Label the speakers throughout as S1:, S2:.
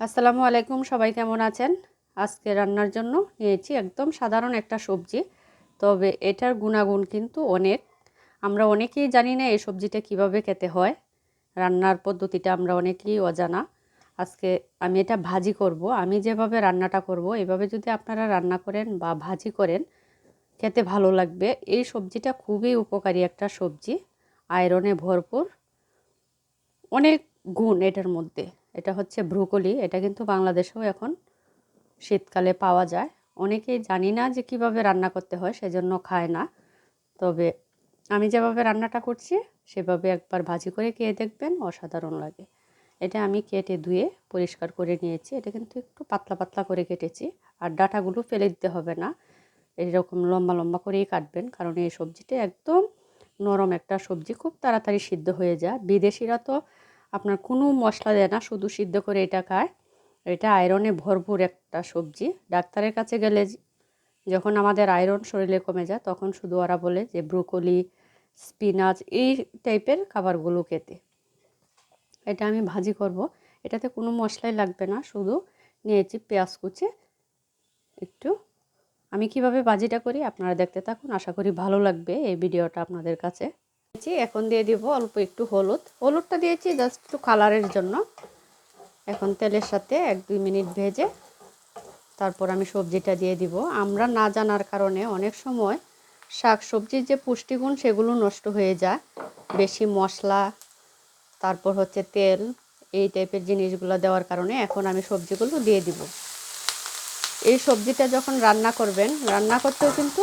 S1: আসসালামু আলাইকুম, সবাই কেমন আছেন? আজকে রান্নার জন্য নিয়েছি একদম সাধারণ একটা সবজি, তবে এটার গুণাগুণ কিন্তু অনেক। আমরা অনেকেই জানি না এই সবজিটা কীভাবে খেতে হয়। রান্নার পদ্ধতিটা আমরা অনেকেই অজানা। আজকে আমি এটা ভাজি করব। আমি যেভাবে রান্নাটা করব, এভাবে যদি আপনারা রান্না করেন বা ভাজি করেন, খেতে ভালো লাগবে। এই সবজিটা খুবই উপকারী একটা সবজি। আয়রনে ভরপুর। অনেক গুণ এটার মধ্যে। এটা হচ্ছে ব্রুকলি, এটা কিন্তু বাংলাদেশেও এখন শীতকালে পাওয়া যায়। অনেকেই জানি না যে কীভাবে রান্না করতে হয়, সেজন্য খায় না। তবে আমি যেভাবে রান্নাটা করছি, সেভাবে একবার ভাজি করে খেয়ে দেখবেন, অসাধারণ লাগে। এটা আমি কেটে ধুয়ে পরিষ্কার করে নিয়েছি। এটা কিন্তু একটু পাতলা পাতলা করে কেটেছি। আর ডাটাগুলো ফেলে দিতে হবে না। এরকম লম্বা লম্বা করেই কাটবেন, কারণ এই সবজিটা একদম নরম একটা সবজি, খুব তাড়াতাড়ি সিদ্ধ হয়ে যায়। বিদেশিরা তো আপনার কোনো মশলা দেয় না, শুধু সিদ্ধ করে এটা খায়। এটা আয়রনে ভরপুর একটা সবজি। ডাক্তারের কাছে গেলে যখন আমাদের আয়রন শরীরে কমে যায়, তখন শুধু ওরা বলে যে, ব্রোকলি, স্পিনাচ, এই টাইপের খাবারগুলো খেতে। এটা আমি ভাজি করব। এটাতে কোনো মশলাই লাগবে না, শুধু নিয়েছি পেঁয়াজ কুচে। একটু, আমি কীভাবে ভাজিটা করি আপনারা দেখতে থাকুন। আশা করি ভালো লাগবে এই ভিডিওটা আপনাদের কাছে। এখন দিয়ে দিব অল্প একটু হলুদ। হলুদটা দিয়েছি জাস্ট একটু কালারের জন্য। এখন তেলের সাথে এক দুই মিনিট ভেজে তারপর আমি সবজিটা দিয়ে দিব। আমরা না জানার কারণে অনেক সময় শাক সবজির যে পুষ্টিগুণ সেগুলো নষ্ট হয়ে যায়। বেশি মশলা, তারপর হচ্ছে তেল, এই টাইপের জিনিসগুলো দেওয়ার কারণে এখন আমি সবজিগুলো দিয়ে দিব। এই সবজিটা যখন রান্না করবেন, রান্না করতেও কিন্তু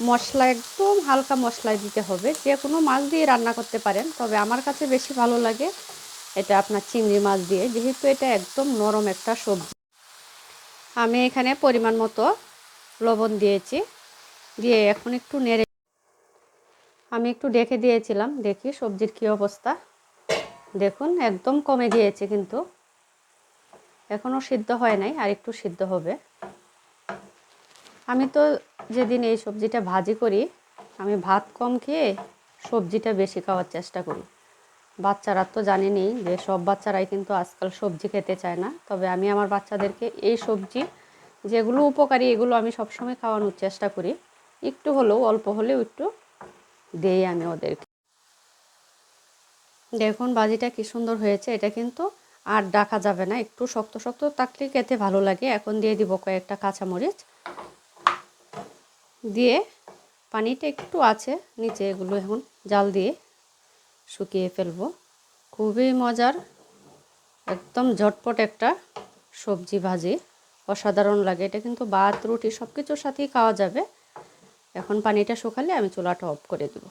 S1: মশলা একদম হালকা মশলায় দিতে হবে। যে কোনো মাছ দিয়ে রান্না করতে পারেন, তবে আমার কাছে বেশি ভালো লাগে এটা আপনার চিংড়ি মাছ দিয়ে, যেহেতু এটা একদম নরম একটা সবজি। আমি এখানে পরিমাণ মতো লবণ দিয়েছি, দিয়ে এখন একটু নেড়ে আমি একটু ডেকে দিয়েছিলাম, দেখি সবজির কী অবস্থা। দেখুন, একদম কমে গিয়েছে কিন্তু। এখনও সিদ্ধ হয় নাই, আর একটু সিদ্ধ হবে। আমি তো যেদিন এই সবজিটা ভাজি করি, আমি ভাত কম খেয়ে সবজিটা বেশি খাওয়ার চেষ্টা করি। বাচ্চারা তো জানেনি যে সব বাচ্চারাই কিন্তু আজকাল সবজি খেতে চায় না। তবে আমি আমার বাচ্চাদেরকে এই সবজি যেগুলো উপকারী, এগুলো আমি সবসময় খাওয়ানোর চেষ্টা করি। একটু হলেও, অল্প হলেও একটু দেই আমি ওদেরকে। দেখুন বাজিটা কি সুন্দর হয়েছে। এটা কিন্তু আর ডাকা যাবে না। একটু শক্ত শক্ত থাকলে খেতে ভালো লাগে। এখন দিয়ে দিব কয়েকটা কাঁচামরিচ। দিয়ে পানিটা একটু আছে নিচে এগুলো এখন জাল দিয়ে শুকিয়ে ফেলব। খুবই মজার, একদম ঝটপট একটা সবজি ভাজি। অসাধারণ লাগে, এটা কিন্তু ভাত, রুটি সব কিছুর সাথেই খাওয়া যাবে। এখন পানিটা শুকালে আমি চুলাটা অফ করে দেবো।